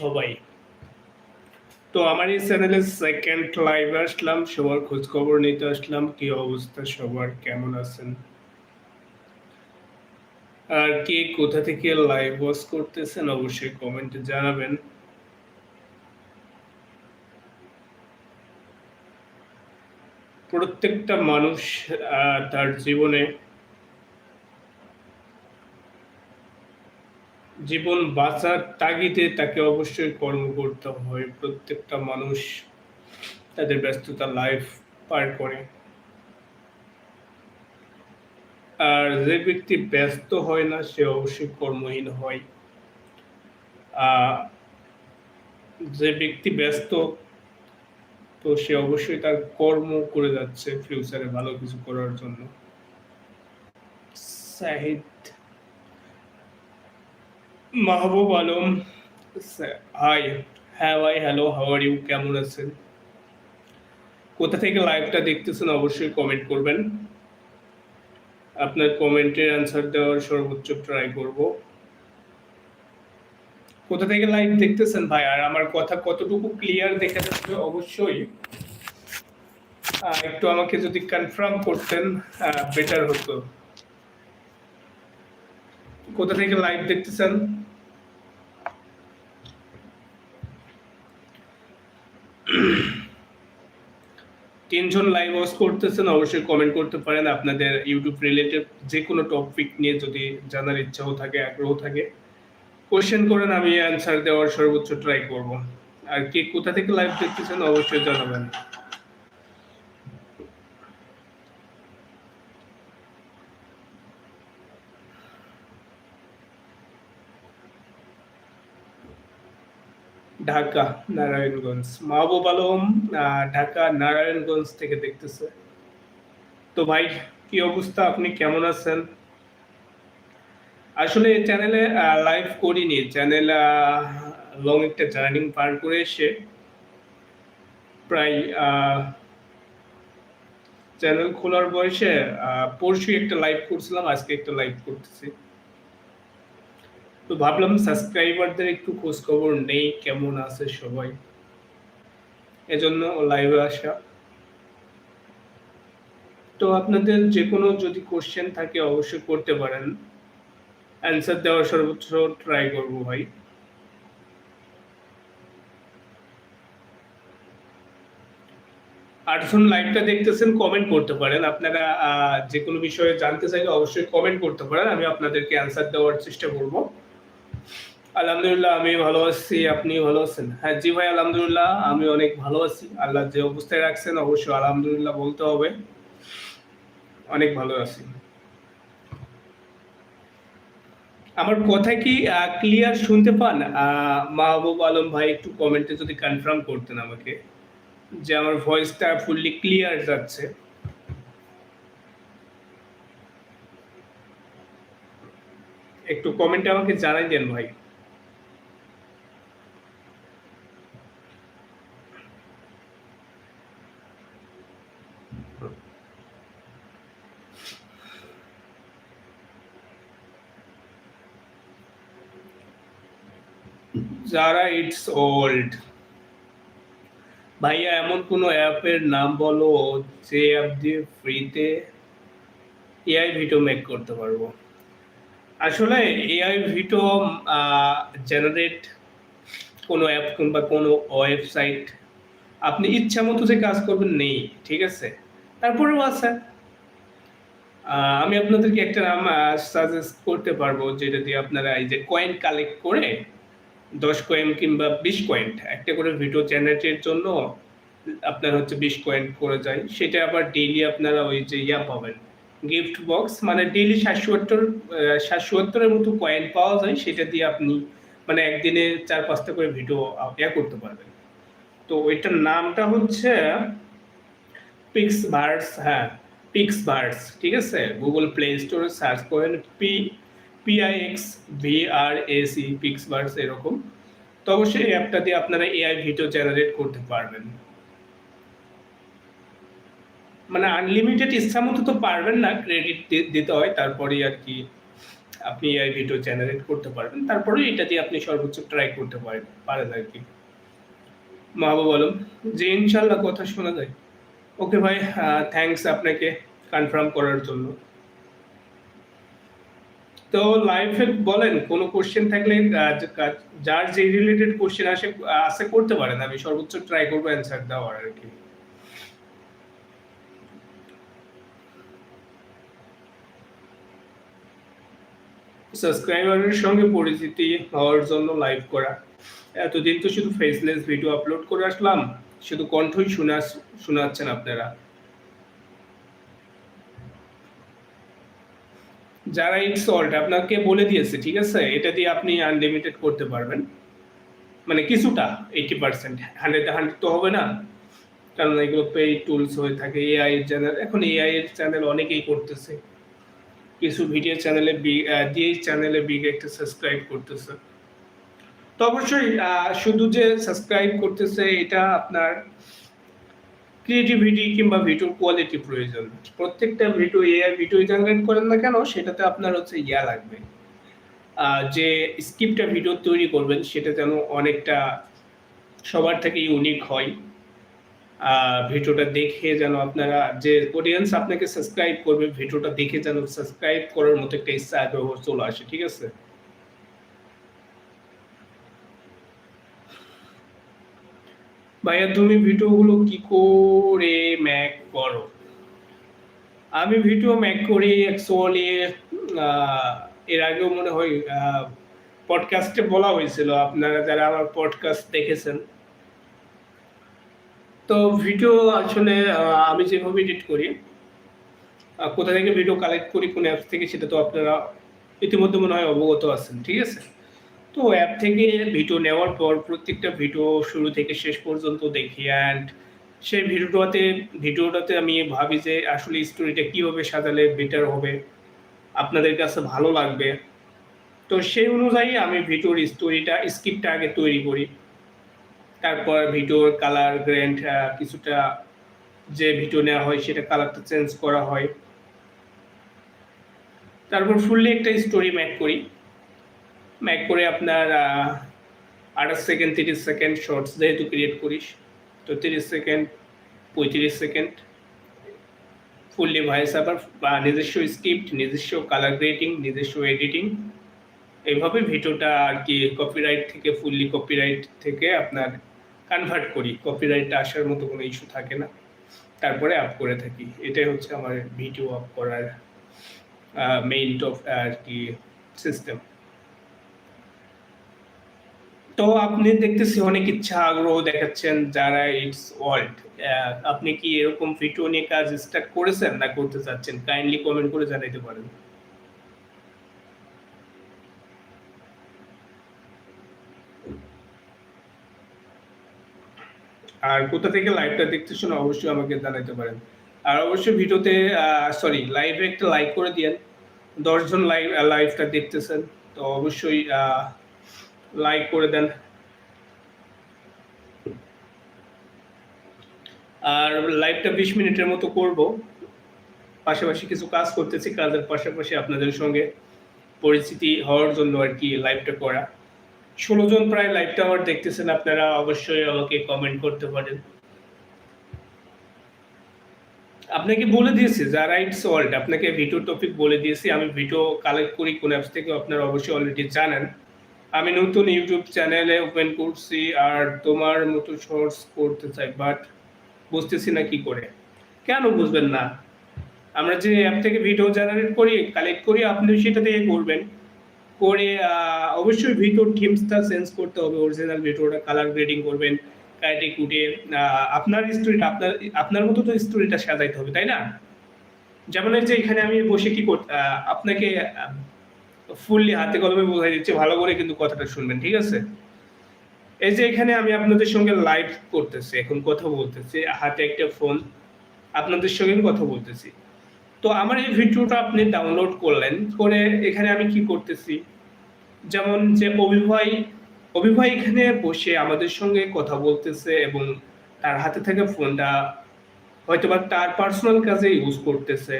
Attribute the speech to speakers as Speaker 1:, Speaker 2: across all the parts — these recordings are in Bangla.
Speaker 1: সবাই তো আমার এই চ্যানেলে সেকেন্ড লাইভ আসলাম, সবার খোঁজ খবর নিতে আসলাম, কি অবস্থা, সবার কেমন আছেন? আর কে কোথা থেকে লাইভ ওয়াচ করতেছেন, অবশ্যই কমেন্টে জানাবেন। প্রত্যেকটা মানুষ তার জীবনে জীবন বাঁচার তাগিদে তাকে অবশ্যই কর্ম করতে হয় প্রত্যেকটা মানুষ তাদের ব্যস্ততা লাইফ পার করে। আর যে ব্যক্তি ব্যস্ত হয় না, সে অবশ্যই কর্মহীন হয়। যে ব্যক্তি ব্যস্ত, তো সে অবশ্যই তার কর্ম করে যাচ্ছে ফিউচারে ভালো কিছু করার জন্য। সাহিদ মাহবুব আলম হাই হ্যাঁ ভাই হ্যালো হাউ আর ইউ কেমন আছেন? কোথা থেকে লাইভটা দেখতেছেন অবশ্যই কমেন্ট করবেন। আপনার কমেন্টের অ্যান্সার দেওয়ার সর্বোচ্চ ট্রাই করব। কোথা থেকে লাইভ দেখতেছেন ভাই? আর আমার কথা কতটুকু ক্লিয়ার দেখা যাচ্ছে অবশ্যই। একটু আমাকে যদি কনফার্ম করতেন বেটার হতো। কোথা থেকে লাইভ দেখতেছেন? তিনজন লাইভ ওয়াচ করতেছেন, অবশ্যই কমেন্ট করতে পারেন। আপনাদের ইউটিউব রিলেটেড যে কোনো টপিক নিয়ে যদি জানার ইচ্ছাও থাকে, আগ্রহ থাকে কোয়েশ্চেন করেন, আমি অ্যান্সার দেওয়ার সর্বোচ্চ ট্রাই করব। আর কে কোথা থেকে লাইভ দেখতেছেন, অবশ্যই জানাবেন। ঢাকা, নারায়ণগঞ্জ। মাহবুব আলম ঢাকা, নারায়ণগঞ্জ থেকে দেখতেছে। তো ভাই, কি অবস্থা? আপনি কেমন আছেন? আসলে চ্যানেলে লাইভ করিনি। চ্যানেল লং একটা জার্নিং পার করে এসে প্রায় চ্যানেল খোলার বয়সে পরশু একটা লাইভ করছিলাম, আজকে একটা লাইভ করতেছি। তো ভাবলাম সাবস্ক্রাইবারদের একটু খোঁজ খবর নেই, কেমন আছে সবাই? এজন্য লাইভে আসা। তো আপনাদের যে কোনো যদি কোশ্চেন থাকে অবশ্যই করতে পারেন। অ্যান্সার দেওয়ার সর্বোচ্চ ট্রাই করব ভাই। আটজন লাইভটা দেখতেছেন কমেন্ট করতে পারেন। আপনারা যে কোনো বিষয়ে জানতে চাইলে অবশ্যই কমেন্ট করতে পারেন। আমি আপনাদেরকে অ্যান্সার দেওয়ার চেষ্টা করব। আলহামদুলিল্লাহ, আমি ভালো আছি। আপনি ভালো আছেন? হ্যাঁ জি ভাই, আলহামদুলিল্লাহ, আমি অনেক ভালো আছি। আল্লাহ যে অবস্থায় রাখছেন, অবশ্যই আলহামদুলিল্লাহ বলতে হবে। অনেক ভালো আছি। আমার কথা কি ক্লিয়ার শুনতে পান? মাহবুব আলম ভাই একটু কমেন্টে যদি কনফার্ম করতেন আমাকে, যে আমার ভয়েসটা ফুললি ক্লিয়ার যাচ্ছে। একটু কমেন্টে আমাকে জানাই দেন ভাই। যারা ইটস ওল্ড ভাইয়া, এমন কোনো অ্যাপের নাম বলো যে অ্যাপ দিয়ে ফ্রিতে এআই ভিডিও মেক করতে পারব। আসলে এআই ভিডিও জেনারেট কোনো অ্যাপ কিংবা কোনো ওয়েবসাইট আপনি ইচ্ছা মতো যে কাজ করবেন নেই, ঠিক আছে? তারপরেও আছে। আমি আপনাদেরকে একটা নাম সাজেস্ট করতে পারব, যেটা দিয়ে আপনারা এই যে কয়েন কালেক্ট করে দশ কয়েন কিংবা বিশ কয়েন একটা করে ভিডিও জেনারেটের জন্য আপনার হচ্ছে বিশ কয়েন করে যায়। সেটা আবার ডেইলি আপনারা ওই যে ইয়া পাবেন। গিফট বক্স মানে ডেইলি সাতশোয়াত্তর সাতশোয়াত্তরের মতো কয়েন পাওয়া যায়, সেটা দিয়ে আপনি মানে একদিনে চার পাঁচটা করে ভিডিও ইয়া করতে পারবেন। তো ওইটার নামটা হচ্ছে পিক্স ভার্স হ্যাঁ পিক্স ভার্স ঠিক আছে? গুগল প্লে স্টোরে সার্চ করেন P PIX VR SE PixVerse এরকম। তো অবশ্যই অ্যাপটা দিয়ে আপনারা এআই ভিডিও জেনারেট করতে পারবেন। মানে আনলিমিটেড ইচ্ছা মতো তো পারবেন না ক্রেডিট দিতে হয়, তারপরে আর কি আপনি এআই ভিডিও জেনারেট করতে পারবেন, তারপরে এটা দিয়ে আপনি সর্বোচ্চ ট্রাই করতে পারেন পারেন আর কি। মা বাবা যে ইনশাল্লাহ কথা শোনা যায়। ওকে ভাই থ্যাঙ্কস আপনাকে কনফার্ম করার জন্য। তো লাইফে বলেন, কোনো কোশ্চেন থাকলে যার যে রিলেটেড কোশ্চেন আসে আসে করতে পারেন, আমি সর্বোচ্চ ট্রাই করব অ্যান্সার দেওয়ার আর কি। সাবস্ক্রাইবারের সঙ্গে পরিচিতি হওয়ার জন্য লাইভ করা। এতদিন তো শুধু ফেসলেস ভিডিও আপলোড করে আসলাম, শুধু কণ্ঠই শোনা, শোনাচ্ছেন আপনারা। যারা ইট সল্ট আপনাকে বলে দিয়েছে, ঠিক আছে? এটা দিয়ে আপনি আনলিমিটেড করতে পারবেন। মানে কিছুটা এইটি পার্সেন্ট হান্ড্রেড হান্ড্রেড তো হবে না। কারণ এগুলো পে টুলস হয়ে থাকে। এআই এর চ্যানেল এখন এআই এর চ্যানেল অনেকেই করতেছে। কিছু ভিডিও চ্যানেলে দিয়ে চ্যানেলে বিগ একটা সাবস্ক্রাইব করতেছে। তো অবশ্যই শুধু যে সাবস্ক্রাইব করতেছে, এটা আপনার ক্রিয়েটিভিটি কিংবা ভিডিওর কোয়ালিটি প্রয়োজন। প্রত্যেকটা ভিডিও এআই ভিডিও জেনারেট করেন না কেন, সেটাতে আপনার হচ্ছে ইয়া লাগবে। যে স্ক্রিপ্টটা ভিডিও তৈরি করবেন, সেটা যেন অনেকটা সবার থেকে ইউনিক হয়। ভিডিওটা দেখে যেন আপনারা যে অডিয়েন্স আপনাকে সাবস্ক্রাইব করবে, ভিডিওটা দেখে যেন সাবস্ক্রাইব করার মতো একটা ইচ্ছা আগ্রহ চলে আসে, ঠিক আছে? ভাইয়া তুমি ভিডিওগুলো কি করে ম্যাক করো? আমি ভিডিও ম্যাক করি অ্যাকচুয়ালি এর আগেও মনে হয় পডকাস্টে বলা হয়েছিল, আপনারা যারা আমার পডকাস্ট দেখেছেন তো ভিডিও আসলে আমি যেভাবে এডিট করি কোথা থেকে ভিডিও কালেক্ট করি, কোন অ্যাপ থেকে, সেটা তো আপনারা ইতিমধ্যে মনে হয় অবগত আছেন, ঠিক আছে? তো অ্যাপ থেকে ভিডিও নেওয়ার পর, প্রত্যেকটা ভিডিও শুরু থেকে শেষ পর্যন্ত দেখি অ্যান্ড সেই ভিডিওটাতে ভিডিওটাতে আমি ভাবি যে আসলে স্টোরিটা কীভাবে সাজালে বেটার হবে, আপনাদের কাছে ভালো লাগবে। তো সেই অনুযায়ী আমি ভিডিওর স্টোরিটা স্ক্রিপ্টটা আগে তৈরি করি। তারপর ভিডিওর কালার গ্রেন্ট কিছুটা যে ভিডিও নেওয়া হয় সেটা কালারটা চেঞ্জ করা হয়। তারপর ফুললি একটা স্টোরি ম্যাক করি। ম্যাক করে আপনার আঠাশ সেকেন্ড তিরিশ সেকেন্ড শর্টস যেহেতু ক্রিয়েট করিস, তো তিরিশ সেকেন্ড পঁয়ত্রিশ সেকেন্ড ফুললি ভয়েস আবার বা নিজস্ব স্ক্রিপ্ট নিজস্ব কালার গ্রেডিং নিজস্ব এডিটিং এইভাবে ভিডিওটা আর কি কপিরাইট থেকে ফুললি কপিরাইট থেকে আপনার কনভার্ট করি। কপিরাইট আসার মতো কোনো ইস্যু থাকে না। তারপরে আপ করে থাকি। এটাই হচ্ছে আমার ভিডিও আপ করার মেইন টপ আর কি সিস্টেম তো আপনি দেখতেছি অনেক ইচ্ছা আগ্রহ দেখাচ্ছেন যারা ইটস ওয়ার্ল্ড আপনি কি এরকম ভিডিও নিয়ে কাজ স্টার্ট করেছেন না করতে চাচ্ছেন? কাইন্ডলি কমেন্ট করে জানাইতে পারেন। আর কোথা থেকে লাইভটা দেখতেছেন অবশ্যই আমাকে জানাইতে পারেন। আর অবশ্যই ভিডিওতে সরি লাইভে একটা লাইক করে দিয়েন। দশজন লাইভ লাইভটা দেখতেছেন, তো অবশ্যই লাইক করে দেন। আর লাইভটা বিশ মিনিটের মতো করব। পাশাপাশি কিছু কাজ করতেছি, কাজের পাশাপাশি আপনাদের সঙ্গে পরিচিতি হওয়ার জন্য আর কি লাইভটা করা। ষোলো জন প্রায় লাইভটা আমার দেখতেছেন, আপনারা অবশ্যই আমাকে কমেন্ট করতে পারেন। আপনাকে বলে দিয়েছি, যারা ইটস ওয়ার্ল্ড আপনাকে ভিডিও টপিক বলে দিয়েছি, আমি ভিডিও কালেক্ট করি কোন অ্যাপস থেকে, আপনারা অবশ্যই অলরেডি জানেন। আমি নতুন ইউটিউব চ্যানেলে ওপেন করছি, আর তোমার মতো শর্টস করতে চাই বাট বুঝতেছি না কি করে। কেন বুঝবেন না? আমরা যে অ্যাপ থেকে ভিডিও জেনারেট করি কালেক্ট করি আপনি সেটা থেকে করবেন। করে অবশ্যই ভিডিওর থিমসটা চেঞ্জ করতে হবে অরিজিনাল ভিডিওটা কালার গ্রেডিং করবেন কাইটে কুটে আপনার স্টোরিটা আপনার আপনার মতো তো স্টোরিটা সাজাইতে হবে, তাই না? যেমন যে এখানে আমি বসে কি কর আপনাকে ফুললি হাতে কলমে বোঝাই দিচ্ছি, ভালো করে কিন্তু কথাটা শুনবেন, ঠিক আছে? এই যে এখানে আমি আপনাদের সঙ্গে লাইভ করতেছি, এখন কথা বলতেছি, হাতে একটা ফোন আপনাদের সঙ্গে কথা বলতেছি। তো আমার এই ভিডিওটা আপনি ডাউনলোড করলেন, করে এখানে আমি কি করতেছি? যেমন যে অভিভয় অভিভয় এখানে বসে আমাদের সঙ্গে কথা বলতেছে এবং তার হাতে থেকে ফোনটা হয়তোবা তার পার্সোনাল কাজে ইউজ করতেছে।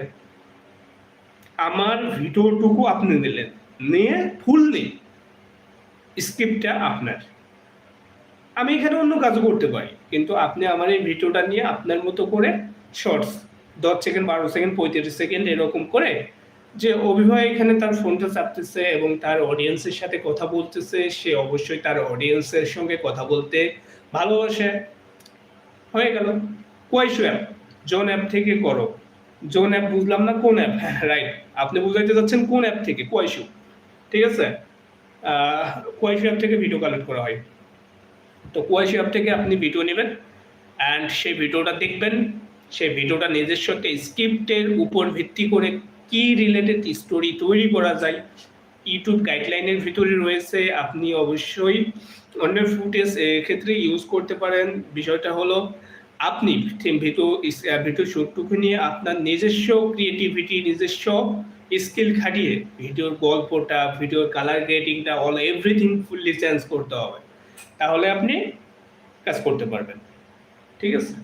Speaker 1: আমার ভিডিওটুকু আপনি নিলেন। নিয়ে ফুললি স্ক্রিপ্টটা আপনার। আমি এখানে অন্য কাজও করতে পারি, কিন্তু আপনি আমার এই ভিডিওটা নিয়ে আপনার মতো করে শর্টস দশ সেকেন্ড, বারো সেকেন্ড, পঁয়ত্রিশ সেকেন্ড এরকম করে যে অভিভাবক এখানে তার ফোনটা চাপতেছে এবং তার অডিয়েন্সের সাথে কথা বলতেছে। সে অবশ্যই তার অডিয়েন্সের সঙ্গে কথা বলতে ভালোবাসে। হয়ে গেল। কোয়াইশো অ্যাপ জোন অ্যাপ থেকে করো। জোন অ্যাপ বুঝলাম না কোন অ্যাপ রাইট আপনি বুঝাইতে যাচ্ছেন কোন অ্যাপ থেকে? কোয়াইশো ঠিক আছে? কোয়াইশো অ্যাপ থেকে ভিডিও কালেক্ট করা হয়। তো কোয়াইশো অ্যাপ থেকে আপনি ভিডিও নেবেন। অ্যান্ড সেই ভিডিওটা দেখবেন। সেই ভিডিওটা নিজস্ব একটা স্ক্রিপ্টের উপর ভিত্তি করে কি রিলেটেড স্টোরি তৈরি করা যায় ইউটিউব গাইডলাইনের ভিতরে রয়েছে, আপনি অবশ্যই অন্য ফুটেজ ক্ষেত্রে ইউজ করতে পারেন। বিষয়টা হলো, আপনি ভিডিও ভিডিও শুটটুকু নিয়ে আপনার নিজস্ব ক্রিয়েটিভিটি নিজস্ব স্কিল খাটিয়ে ভিডিওর গল্পটা, ভিডিওর কালার গ্রেডিংটা অল এভরিথিং ফুললি চেঞ্জ করতে হবে। তাহলে আপনি কাজ করতে পারবেন। ঠিক আছে?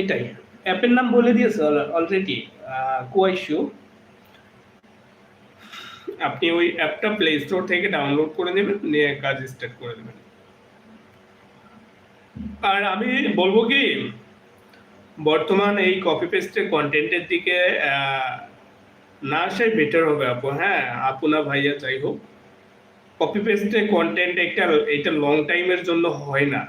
Speaker 1: এটাই। অ্যাপের নাম বলে দিয়েছে অলরেডি কোয়াইশু। আপনি ওই অ্যাপটা প্লে স্টোর থেকে ডাউনলোড করে নেবেন, নিয়ে কাজ স্টার্ট করে দেবেন। আর আমি বলব কি, বর্তমান এই কপি পেস্টের কন্টেন্টের দিকে না আসাই বেটার হবে, আপু। হ্যাঁ আপু না ভাইয়া, যাই হোক। কপি পেস্টের কন্টেন্ট একটা, এটা লং টাইমের জন্য হয় না।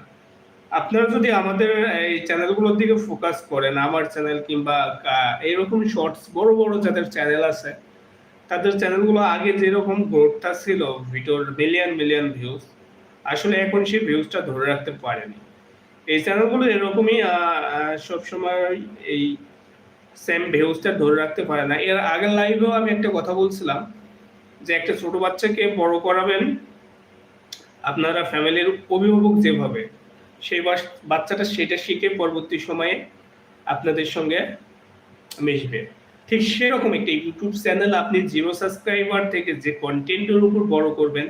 Speaker 1: আপনারা যদি আমাদের এই চ্যানেলগুলোর দিকে ফোকাস করেন, আমার চ্যানেল কিংবা এইরকম শর্টস বড় বড় যাদের চ্যানেল আছে, তাদের চ্যানেলগুলো আগে যেরকম গ্রোথটা ছিল ভিডিওর মিলিয়ন মিলিয়ন ভিউজ আসলে এখন সেই ভিউজটা ধরে রাখতে পারেনি। এই চ্যানেলগুলো এরকমই সবসময় এই সেম ভিউজটা ধরে রাখতে পারে না। এর আগের লাইভেও আমি একটা কথা বলছিলাম, যে একটা ছোট বাচ্চাকে বড় করাবেন, আপনারা ফ্যামিলির অভিভাবক যেভাবে সেই বাচ্চাটা সেটা শিখে পরবর্তী সময়ে আপনাদের সঙ্গে মিশবে। ঠিক সেরকম একটা ইউটিউব চ্যানেল আপনি জিরো সাবস্ক্রাইবার থেকে যে কন্টেন্টের উপর বড় করবেন,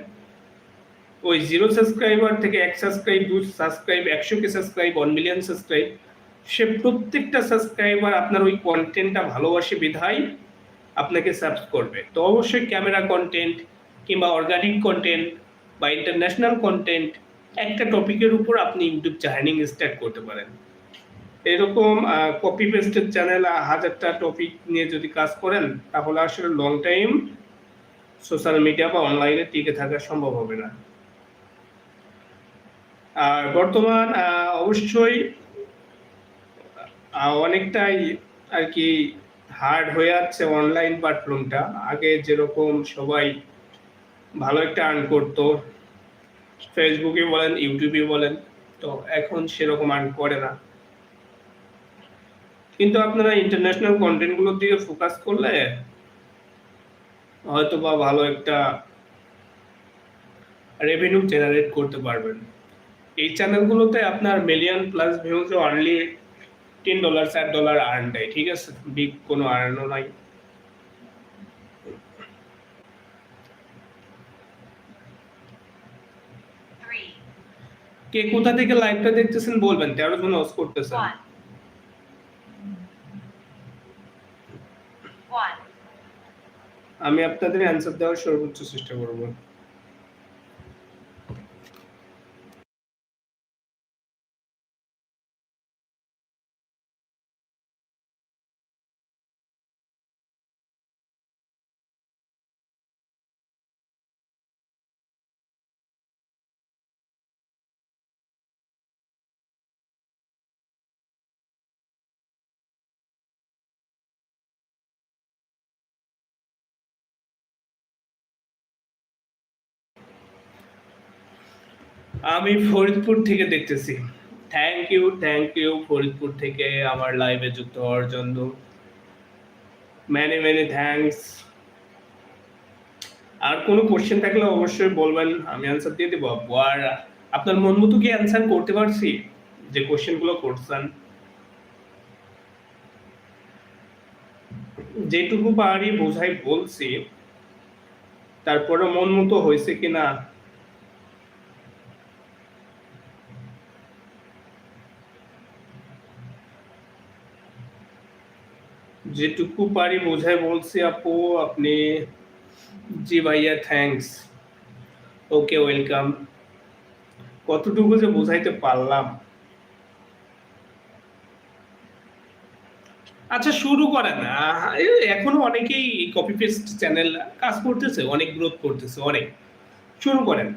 Speaker 1: ওই জিরো সাবস্ক্রাইবার থেকে এক সাবস্ক্রাইব দু সাবস্ক্রাইব একশো K subscribe one million subscribe সে প্রত্যেকটা সাবস্ক্রাইবার আপনার ওই কন্টেন্টটা ভালোবাসে, বিধায় আপনাকে সাবস্ক্রাইব করবে। তো অবশ্যই ক্যামেরা কন্টেন্ট কিংবা অর্গানিক কন্টেন্ট বা ইন্টারন্যাশনাল কন্টেন্ট একটা টপিকের উপর আপনি ইউটিউব জার্নিং স্টার্ট করতে পারেন। এরকম কপি পেস্টের চ্যানেল হাজারটা টপিক নিয়ে যদি কাজ করেন, তাহলে আসলে লং টাইম সোশ্যাল মিডিয়া বা অনলাইনে টিকে থাকা সম্ভব হবে না। আর বর্তমান অবশ্যই অনেকটাই আর কি হার্ড হয়ে যাচ্ছে অনলাইন প্ল্যাটফর্মটা আগে যেরকম সবাই ভালো একটা আর্ন করতো ফেসবুকে বলেন ইউটিউবে বলেন, তো এখন সেরকম আর্ন করে না। কিন্তু আপনারা ইন্টারন্যাশনাল কন্টেন্টগুলোর দিকে ফোকাস করলে হয়তো বা ভালো একটা রেভিনিউ জেনারেট করতে পারবেন। এই চ্যানেলগুলোতে আপনার million plus views only ten dollar চার ডলার আর্ন দেয়, ঠিক আছে? বিগ কোনো আর্নও নাই। কে কোথা থেকে লাইভটা দেখতেছেন বলবেন তেরো জন লস করতেছেন। আমি আপনাদের অ্যান্সার দেওয়ার সর্বোচ্চ চেষ্টা করব। আমি ফরিদপুর থেকে দেখতেছি। Thank you thank you Faridpur থেকে আমার লাইভে যুক্ত হওয়ার জন্য। ম্যানি ম্যানি থ্যাংকস আর কোনো কোশ্চেন থাকলে অবশ্যই বলবেন, আমি অ্যান্সার দিয়ে দেবো। আর আপনার মন মতো কি অ্যান্সার করতে পারছি? যে কোশ্চেনগুলো করছেন। যেটুকু পারি বোঝাই বলছি। তারপরে মন মতো হয়েছে কিনা? যেটুকু পারি বোঝাই বলছি, আপু, আপনি জি ভাইয়া থ্যাঙ্কস ওকে ওয়েলকাম কতটুকু যে বোঝাইতে পারলাম। আচ্ছা শুরু করেন এখনও অনেকেই কপি পেস্ট চ্যানেল কাজ করতেছে, অনেক গ্রোথ করতেছে, অনেক। শুরু করেন।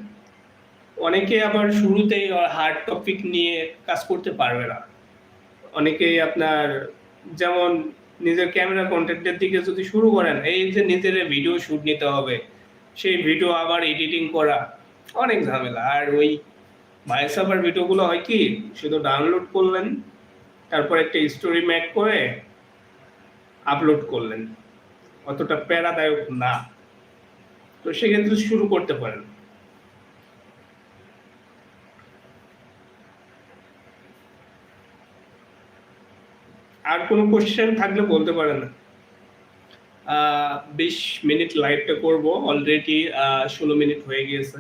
Speaker 1: অনেকে আবার শুরুতেই হার্ড টপিক নিয়ে কাজ করতে পারবে না। অনেকেই আপনার যেমন নিজের ক্যামেরা কন্টেন্টের দিকে যদি শুরু করেন, এই যে নিজের ভিডিও শুট নিতে হবে, সেই ভিডিও আবার এডিটিং করা, অনেক ঝামেলা। আর ওই ভয়েস ওভার ভিডিওগুলো হয় কি, শুধু ডাউনলোড করলেন, তারপর একটা স্টোরি ম্যাক করে আপলোড করলেন। অতটা প্যারাদায়ক না। তো সেক্ষেত্রে শুরু করতে পারেন। আর কোনো কোশ্চেন থাকলে বলতে পারেন বিশ মিনিট লাইভটা করব। অলরেডি ষোলো মিনিট হয়ে গিয়েছে।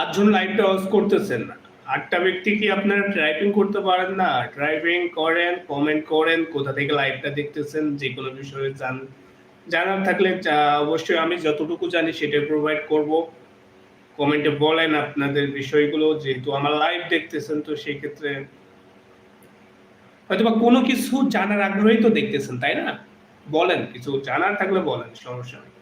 Speaker 1: আটজন লাইভটা অস করতেছেন। না আটটা ব্যক্তি কি আপনারা ড্রাইভিং করতে পারেন না? ড্রাইভিং করেন কমেন্ট করেন, কোথা থেকে লাইভটা দেখতেছেন, যে কোনো বিষয়ে জান, জানার থাকলে অবশ্যই আমি যতটুকু জানি সেটা প্রোভাইড করব। কমেন্টে বলেন আপনাদের বিষয়গুলো, যেহেতু আমার লাইভ দেখতেছেন, তো সেই ক্ষেত্রে হয়তো বা কোনো কিছু জানার আগ্রহই তো দেখতেছেন, তাই না? বলেন, কিছু জানার থাকলে বলেন, সমস্যা নেই।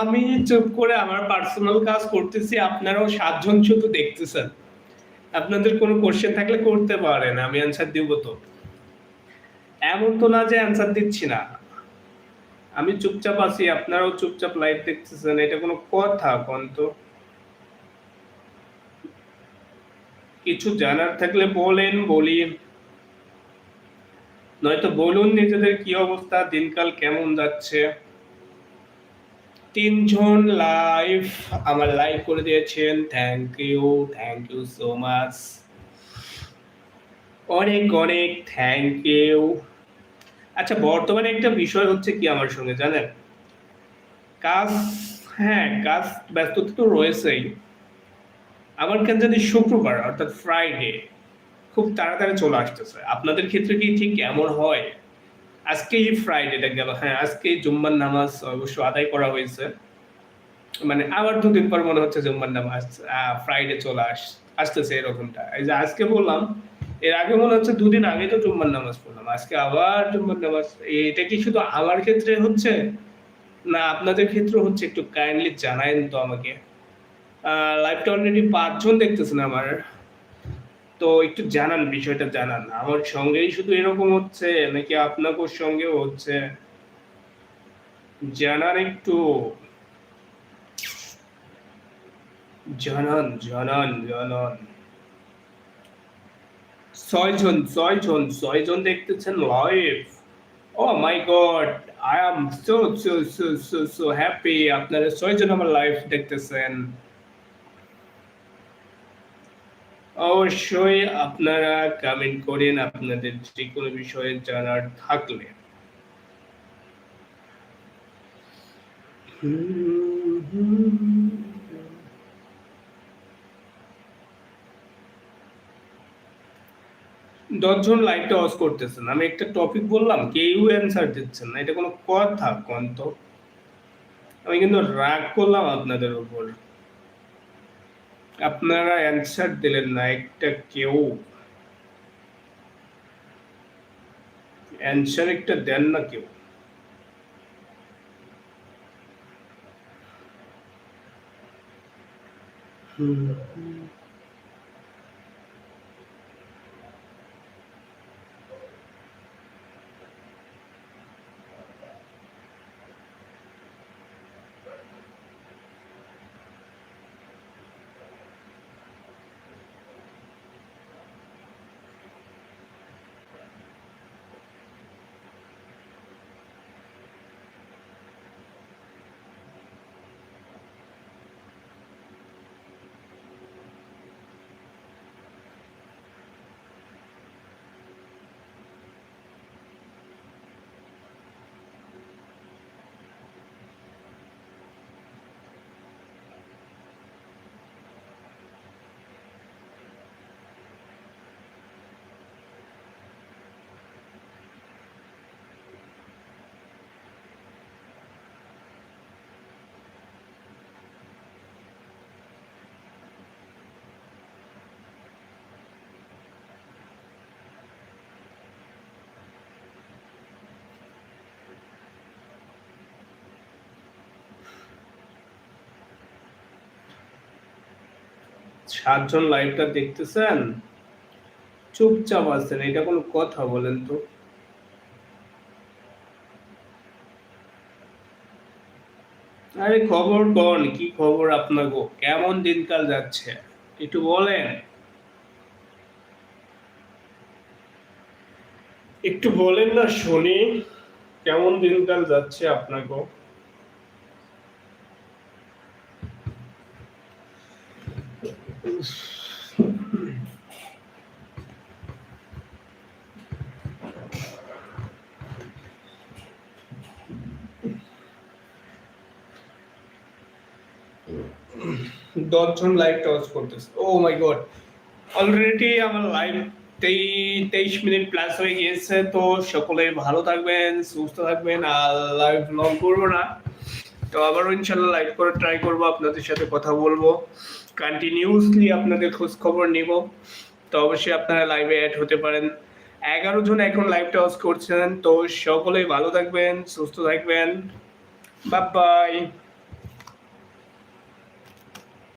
Speaker 1: আমি চুপ করে আমার পার্সোনাল কাজ করতেছি, আপনারাও সাতজন শুধু দেখতেছেন। আপনাদের কোনো কোশ্চেন থাকলে করতে পারেন, আমি অ্যান্সার দিব তো। এমন তো না যে অ্যান্সার দিচ্ছি না। আমি চুপচাপ আছি, আপনারাও চুপচাপ লাইভ দেখতেছেন, এটা কোনো কথা কোন তো কিছু জানার থাকলে বলেন, বলি। নয়তো বলুন নিজেদের কি অবস্থা, দিনকাল কেমন যাচ্ছে? তিনজন লাইভ আমার লাইভ করে দিয়েছেন। Thank you thank you so much অনেক অনেক থ্যাংক ইউ আচ্ছা বর্তমানে একটা বিষয় হচ্ছে কি আমার সঙ্গে, জানেন? কাজ হ্যাঁ কাজ ব্যস্ততা তো রয়েছেই। আমার কেন জানি শুক্রবার, অর্থাৎ ফ্রাইডে খুব তাড়াতাড়ি চলে আসতেছে। আপনাদের ক্ষেত্রে কি ঠিক এমন হয়? আজকেই ফ্রাইডেটা গেল হ্যাঁ আজকেই জুম্মার নামাজ অবশ্য আদায় করা হয়েছে। মানে আবার দুদিন পর মনে হচ্ছে জুম্মার নামাজ ফ্রাইডে চলে আস, আসতেছে এরকমটা। এই যে আজকে বললাম, এর আগে মনে হচ্ছে দুদিন আগে তো জুম্মার নামাজ পড়লাম। আজকে আবার জুম্মার নামাজ। এটা কি শুধু আমার ক্ষেত্রে হচ্ছে? না, আপনাদের ক্ষেত্রে হচ্ছে? একটু কাইন্ডলি জানায়েন তো আমাকে। লাইভটা অলরেডি পাঁচজন দেখতেছেন আমার। তো একটু জানান, বিষয়টা জানান। আমার সঙ্গেই শুধু এরকম হচ্ছে, নাকি আপনাদের সঙ্গেও হচ্ছে? জানান একটু। জানান জানান জানান। ছয়জন ছয়জন ছয়জন দেখতেছেন live oh my god I am so so so so so happy আপনারা ছয়জন আমার লাইভ দেখতেছেন। অবশ্যই আপনারা কমেন্ট করেন আপনাদের যে কোনো বিষয়ে জানার থাকলে। দশজন লাইটটা অস করতেছেন। আমি একটা টপিক বললাম, কেউ অ্যান্সার দিচ্ছেন না। এটা কোনো কথা কোন তো আমি কিন্তু রাগ করলাম আপনাদের উপর। আপনারা অ্যান্সার দিলেন না একটা কেউ অ্যান্সার একটা দেন না কেউ। হুম। সাতজন লাইভটা দেখতেছেন? চুপচাপ আছেন, এটা কোনো কথা বলেন তো। আরে খবর কন? কি খবর আপনার গো? কেমন দিনকাল যাচ্ছে? একটু বলেন। একটু বলেন না শুনি, কেমন দিনকাল যাচ্ছে আপনাকে দশজন লাইভ টস করতেছে। ও মাই গড অলরেডি আমার লাইভ তেই, তেইশ মিনিট প্লাস হয়ে গিয়েছে, তো সকলে ভালো থাকবেন, সুস্থ থাকবেন, আর লাইভ লং করব না। তো আবারও ইনশাল্লাহ লাইভ করে ট্রাই করব, আপনাদের সাথে কথা বলব। কন্টিনিউসলি আপনাদের খোঁজ খবর নিব। তো অবশ্যই আপনারা লাইভে অ্যাড হতে পারেন। এগারো জন এখন লাইভ টস করছেন। তো সকলেই ভালো থাকবেন, সুস্থ থাকবেন। Bye bye